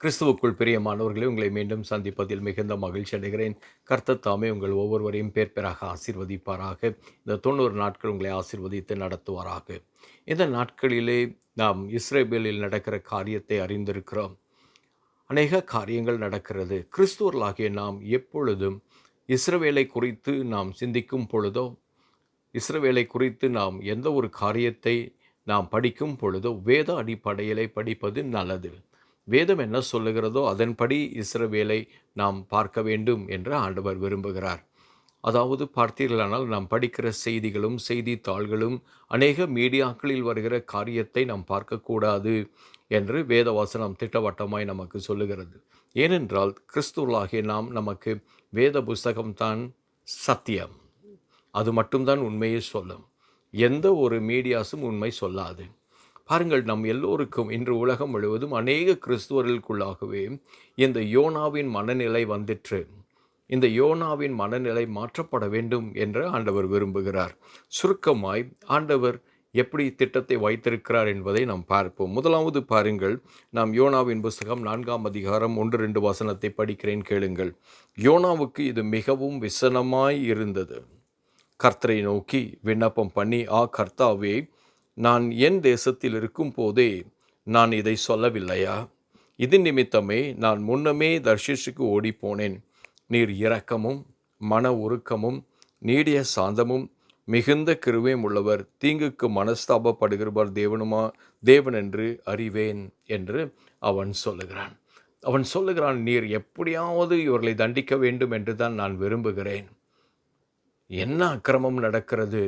கிறிஸ்துவுக்குள் பிரியமானவர்களை உங்களை மீண்டும் சந்திப்பதில் மிகுந்த மகிழ்ச்சி அடைகிறேன். கர்த்தர் தாமே உங்கள் ஒவ்வொருவரையும் பேர்பேராக ஆசிர்வதிப்பாராக. இந்த தொண்ணூறு நாட்கள் உங்களை ஆசிர்வதித்து நடத்துவாராக. இந்த நாட்களிலே நாம் இஸ்ரேபேலில் நடக்கிற காரியத்தை அறிந்திருக்கிறோம். அநேக காரியங்கள் நடக்கிறது. கிறிஸ்துவர்களாகிய நாம் எப்பொழுதும் இஸ்ரவேலை குறித்து நாம் சிந்திக்கும் பொழுதோ இஸ்ரவேலை குறித்து நாம் எந்த ஒரு காரியத்தை நாம் படிக்கும் பொழுதோ வேத அடிப்படையிலே படிப்பது நல்லது. வேதம் என்ன சொல்லுகிறதோ அதன்படி இஸ்ரவேலை நாம் பார்க்க வேண்டும் என்று ஆண்டவர் விரும்புகிறார். அதாவது பார்த்தீர்களானால் நாம் படிக்கிற செய்திகளும் செய்தித்தாள்களும் அநேக மீடியாக்களில் வருகிற காரியத்தை நாம் பார்க்கக்கூடாது என்று வேதவாசனம் திட்டவட்டமாய் நமக்கு சொல்லுகிறது. ஏனென்றால் கிறிஸ்துவலாகிய நாம் நமக்கு வேத புஸ்தகம்தான் சத்தியம். அது மட்டும்தான் உண்மையை சொல்லும். எந்த ஒரு மீடியாஸும் உண்மை சொல்லாது. பாருங்கள் நம் எல்லோருக்கும் இன்று உலகம் முழுவதும் அநேக கிறிஸ்துவர்களுக்குள்ளாகவே இந்த யோனாவின் மனநிலை வந்துற்று. இந்த யோனாவின் மனநிலை மாற்றப்பட வேண்டும் என்று ஆண்டவர் விரும்புகிறார். சுருக்கமாய் ஆண்டவர் எப்படி திட்டத்தை வைத்திருக்கிறார் என்பதை நாம் பார்ப்போம். முதலாவது பாருங்கள் நாம் யோனாவின் புஸ்தகம் நான்காம் அதிகாரம் ஒன்று ரெண்டு வசனத்தை படிக்கிறேன் கேளுங்கள். யோனாவுக்கு இது மிகவும் விசனமாய் இருந்தது. கர்த்தரை நோக்கி விண்ணப்பம் பண்ணி ஆ கர்த்தாவே நான் என் தேசத்தில் இருக்கும் போதே நான் இதை சொல்லவில்லையா? இது நிமித்தமே நான் முன்னமே தர்ஷிஷுக்கு ஓடிப்போனேன். நீர் இரக்கமும் மன உருக்கமும் நீடிய சாந்தமும் மிகுந்த கிருவையும் உள்ளவர். தீங்குக்கு மனஸ்தாபப்படுகிறவர் தேவனுமா தேவன் என்று அறிவேன் என்று அவன் சொல்லுகிறான். அவன் சொல்லுகிறான் நீர் எப்படியாவது இவர்களை தண்டிக்க வேண்டும் என்று தான் நான் விரும்புகிறேன். என்ன அக்கிரமம் நடக்கிறது?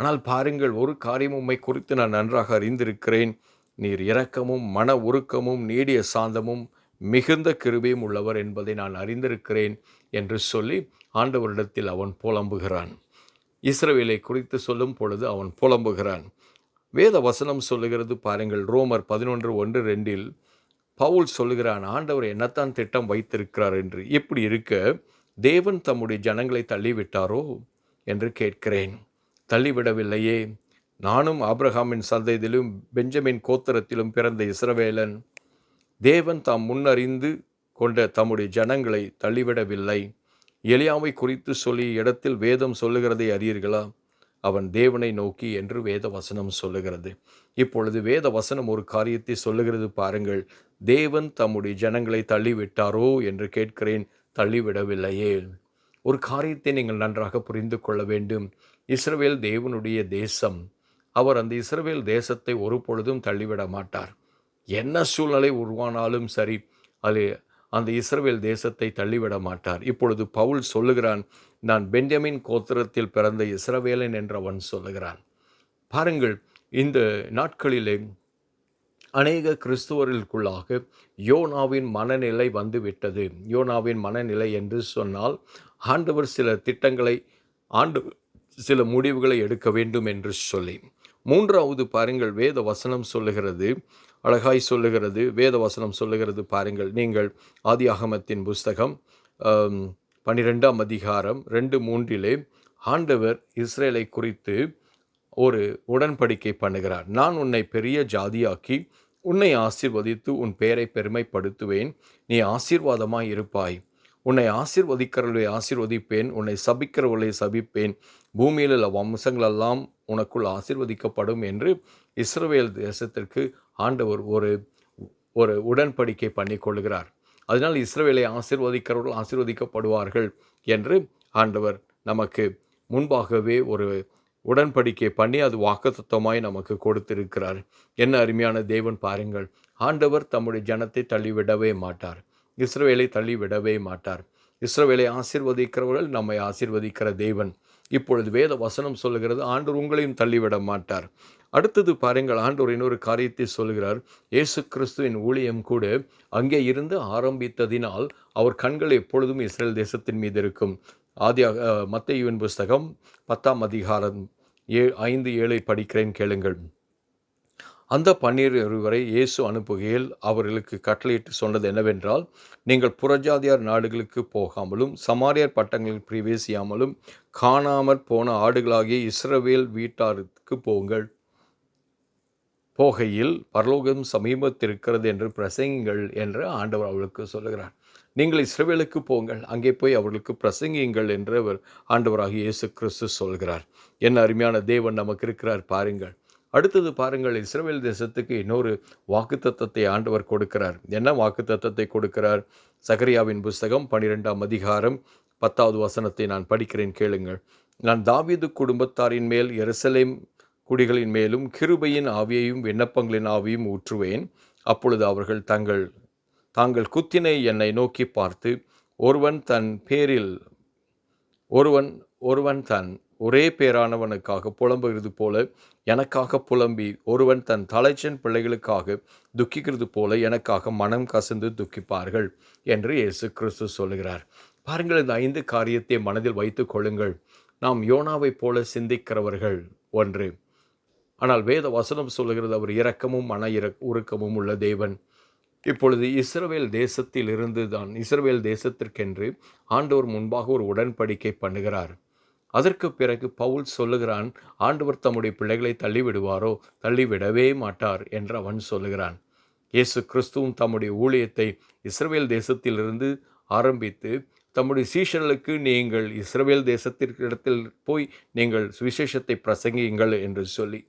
ஆனால் பாருங்கள் ஒரு காரியம் உம்மை குறித்து நான் நன்றாக அறிந்திருக்கிறேன். நீர் இரக்கமும் மன உருக்கமும் நீடிய சாந்தமும் மிகுந்த கிருபியும் உள்ளவர் என்பதை நான் அறிந்திருக்கிறேன் என்று சொல்லி ஆண்டவரிடத்தில் அவன் புலம்புகிறான். இஸ்ரவேலை குறித்து சொல்லும் பொழுது அவன் புலம்புகிறான். வேத வசனம் சொல்லுகிறது பாருங்கள் ரோமர் பதினொன்று ஒன்று ரெண்டில் பவுல் சொல்லுகிறான் ஆண்டவர் என்னத்தான் திட்டம் வைத்திருக்கிறார் என்று? இப்படி இருக்க தேவன் தம்முடைய ஜனங்களை தள்ளிவிட்டாரோ? என்று கேட்கிறேன். தள்ளிவிடவில்லையே. நானும் ஆப்ரஹாமின் சந்ததியிலும் பெஞ்சமின் கோத்திரத்திலும் பிறந்த இஸ்ரவேலன். தேவன் தாம் முன்னறிந்து கொண்ட தம்முடைய ஜனங்களை தள்ளிவிடவில்லை. எலியாவை குறித்து சொல்லி இடத்தில் வேதம் சொல்லுகிறதை அறியீர்களா? அவன் தேவனை நோக்கி என்று வேத வசனம் சொல்லுகிறது. இப்பொழுது வேத வசனம் ஒரு காரியத்தை சொல்லுகிறது பாருங்கள். தேவன் தம்முடைய ஜனங்களை தள்ளிவிட்டாரோ என்று கேட்கிறேன் தள்ளிவிடவில்லையே. ஒரு காரியத்தை நீங்கள் நன்றாக புரிந்து கொள்ள வேண்டும். இஸ்ரவேல் தேவனுடைய தேசம். அவர் அந்த இஸ்ரவேல் தேசத்தை ஒரு பொழுதும் தள்ளிவிட மாட்டார். என்ன சூழ்நிலை உருவானாலும் சரி அது அந்த இஸ்ரவேல் தேசத்தை தள்ளிவிட மாட்டார். இப்பொழுது பவுல் சொல்லுகிறான் நான் பென்யமின் கோத்திரத்தில் பிறந்த இஸ்ரவேலன் என்றவன் சொல்லுகிறான். பாருங்கள் இந்த நாட்களிலே அநேக கிறிஸ்துவர்களுக்குள்ளாக யோனாவின் மனநிலை வந்துவிட்டது. யோனாவின் மனநிலை என்று சொன்னால் ஆண்டவர் சில திட்டங்களை ஆண்டு சில முடிவுகளை எடுக்க வேண்டும் என்று சொல்லி. மூன்றாவது பாருங்கள் வேத வசனம் சொல்லுகிறது அழகாய் சொல்லுகிறது வேத வசனம் சொல்லுகிறது பாருங்கள். நீங்கள் ஆதி அகமத்தின் புஸ்தகம் பன்னிரெண்டாம் அதிகாரம் ரெண்டு மூன்றிலே ஆண்டவர் இஸ்ரேலை குறித்து ஒரு உடன்படிக்கை பண்ணுகிறார். நான் உன்னை பெரிய ஜாதியாக்கி உன்னை ஆசிர்வதித்து உன் பெயரை பெருமைப்படுத்துவேன். நீ ஆசீர்வாதமாய் இருப்பாய். உன்னை ஆசிர்வதிக்கிறவர்களை ஆசிர்வதிப்பேன் உன்னை சபிக்கிறவர்களை சபிப்பேன். பூமியில் உள்ள வம்சங்களெல்லாம் உனக்குள் ஆசிர்வதிக்கப்படும் என்று இஸ்ரவேல் தேசத்திற்கு ஆண்டவர் ஒரு ஒரு உடன்படிக்கை பண்ணி கொள்கிறார். அதனால் இஸ்ரவேலை ஆசிர்வதிக்கிறவர்கள் ஆசிர்வதிக்கப்படுவார்கள் என்று ஆண்டவர் நமக்கு முன்பாகவே ஒரு உடன்படிக்கை பண்ணி அது வாக்குத்தத்தமாய் நமக்கு கொடுத்திருக்கிறார். என்ன அருமையான தேவன் பாருங்கள். ஆண்டவர் தம்முடைய ஜனத்தை தள்ளிவிடவே மாட்டார். இஸ்ரவேலை தள்ளிவிடவே மாட்டார். இஸ்ரவேலை ஆசிர்வதிக்கிறவர்கள் நம்மை ஆசிர்வதிக்கிற தேவன். இப்பொழுது வேத வசனம் சொல்லுகிறது ஆண்டவர் உங்களையும் தள்ளிவிட மாட்டார். அடுத்தது பாருங்கள் ஆண்டவர் இன்னொரு காரியத்தை சொல்கிறார் இயேசு கிறிஸ்துவின் ஊழியம் கூட அங்கே இருந்து ஆரம்பித்ததினால் அவர் கண்கள் எப்பொழுதும் இஸ்ரேல் தேசத்தின் மீது இருக்கும். ஆதி மத்தையுவின் புஸ்தகம் பத்தாம் அதிகாரம் ஏ ஐந்து ஏழை படிக்கிறேன் கேளுங்கள். அந்த பன்னீர் பன்னிருவரை இயேசு அனுப்புகையில் அவர்களுக்கு கட்டளையிட்டு சொன்னது என்னவென்றால் நீங்கள் புறஜாதியார் நாடுகளுக்கு போகாமலும் சமாரியார் பட்டங்களில் பிரவேசியாமலும் காணாமற் போன ஆடுகளாகிய இஸ்ரவேல் வீட்டாருக்கு போங்கள். போகையில் பரலோகம் சமீபத்திருக்கிறது என்று பிரசங்கிங்கள் என்று ஆண்டவர் அவளுக்கு சொல்லுகிறார். நீங்கள் இஸ்ரவேலுக்கு போங்கள் அங்கே போய் அவர்களுக்கு பிரசங்கியுங்கள் என்று அவர் ஆண்டவராக இயேசு கிறிஸ்து சொல்கிறார். என்ன அருமையான தேவன் நமக்கு இருக்கிறார் பாருங்கள். அடுத்தது பாருங்கள் இஸ்ரேல் தேசத்துக்கு இன்னொரு வாக்குத்தத்தத்தை ஆண்டவர் கொடுக்கிறார். என்ன வாக்குத்தத்தத்தை கொடுக்கிறார்? சகரியாவின் புஸ்தகம் பனிரெண்டாம் அதிகாரம் பத்தாவது வசனத்தை நான் படிக்கிறேன் கேளுங்கள். நான் தாவீது குடும்பத்தாரின் மேல் எருசலேம் குடிகளின் மேலும் கிருபையின் ஆவியையும் விண்ணப்பங்களின் ஆவியும் ஊற்றுவேன். அப்பொழுது அவர்கள் தங்கள் தாங்கள் குத்தினை என்னை நோக்கி பார்த்து ஒருவன் தன் பேரில் ஒருவன் ஒருவன் தன் ஒரே பேரானவனுக்காக புலம்புகிறது போல எனக்காக புலம்பி ஒருவன் தன் தலைச்சன் பிள்ளைகளுக்காக துக்கிக்கிறது போல எனக்காக மனம் கசந்து துக்கிப்பார்கள் என்று இயேசு கிறிஸ்து சொல்லுகிறார். பாருங்கள் இந்த ஐந்து காரியத்தை மனதில் வைத்துக் கொள்ளுங்கள். நாம் யோனாவைப் போல சிந்திக்கிறவர்கள் ஒன்று. ஆனால் வேத வசனம் சொல்லுகிறது அவர் இரக்கமும் மன இர உருக்கமும் உள்ள தேவன். இப்பொழுது இஸ்ரவேல் தேசத்தில் இருந்து தான் இஸ்ரவேல் தேசத்திற்கென்று ஆண்டவர் முன்பாக ஒரு உடன்படிக்கை பண்ணுகிறார். அதற்கு பிறகு பவுல் சொல்லுகிறான் ஆண்டவர் தம்முடைய பிள்ளைகளை தள்ளிவிடுவாரோ? தள்ளிவிடவே மாட்டார் என்று அவன் சொல்லுகிறான். இயேசு கிறிஸ்துவும் தம்முடைய ஊழியத்தை இஸ்ரவேல் தேசத்திலிருந்து ஆரம்பித்து தம்முடைய சீஷர்களுக்கு நீங்கள் இஸ்ரவேல் தேசத்திற்கு இடத்தில் போய் நீங்கள் சுவிசேஷத்தை பிரசங்கியுங்கள் என்று சொல்லி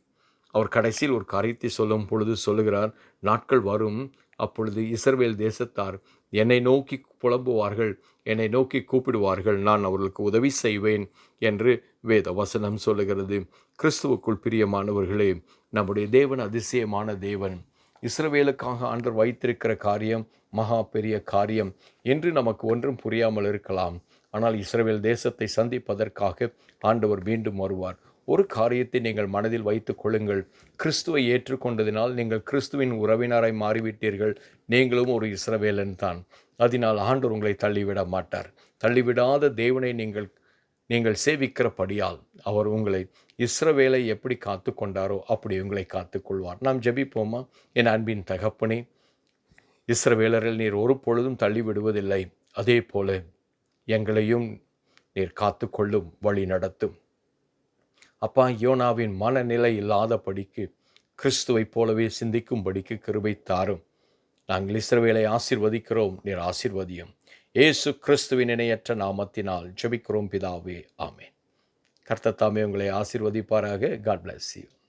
அவர் கடைசியில் ஒரு காரியத்தை சொல்லும் பொழுது சொல்லுகிறார் நாட்கள் வரும் அப்பொழுது இஸ்ரவேல் தேசத்தார் என்னை நோக்கி புலம்புவார்கள் என்னை நோக்கி கூப்பிடுவார்கள் நான் அவர்களுக்கு உதவி செய்வேன் என்று வேத வசனம் சொல்லுகிறது. கிறிஸ்துவுக்குள் பிரியமானவர்களே நம்முடைய தேவன் அதிசயமான தேவன். இஸ்ரவேலுக்காக ஆண்டர் வைத்திருக்கிற காரியம் மகா பெரிய காரியம். என்று நமக்கு ஒன்றும் புரியாமல் இருக்கலாம். ஆனால் இஸ்ரவேல் தேசத்தை சந்திப்பதற்காக ஆண்டவர் மீண்டும் வருவார். ஒரு காரியத்தை நீங்கள் மனதில் வைத்துக் கொள்ளுங்கள். கிறிஸ்துவை ஏற்றுக்கொண்டதினால் நீங்கள் கிறிஸ்துவின் உறவினராய் மாறிவிட்டீர்கள். நீங்களும் ஒரு இஸ்ரவேலன் தான். அதனால் ஆண்டவர் உங்களை தள்ளிவிட மாட்டார். தள்ளிவிடாத தேவனை நீங்கள் நீங்கள் சேவிக்கிறபடியால் அவர் உங்களை இஸ்ரவேலை எப்படி காத்து கொண்டாரோ அப்படி உங்களை காத்துக்கொள்வார். நாம் ஜெபிப்போமா? என் அன்பின் தகப்பனே இஸ்ரவேலரில் நீர் ஒரு பொழுதும் தள்ளிவிடுவதில்லை. அதே போல எங்களையும் நீர் காத்துக்கொள்ளும் வழி நடத்தும் அப்பா யோனாவின் மனநிலை இல்லாதபடிக்கு கிறிஸ்துவைப் போலவே சிந்திக்கும்படிக்கு கிருபை தாரும். நாங்கள் இஸ்ரவேலை ஆசிர்வதிக்கிறோம் நீர் ஆசிர்வதியும். ஏசு கிறிஸ்துவின் இணையற்ற நாமத்தினால் ஜெபிக்கிறோம் பிதாவே ஆமேன். கர்த்தத்தாமே உங்களை ஆசிர்வதிப்பாராக. God bless you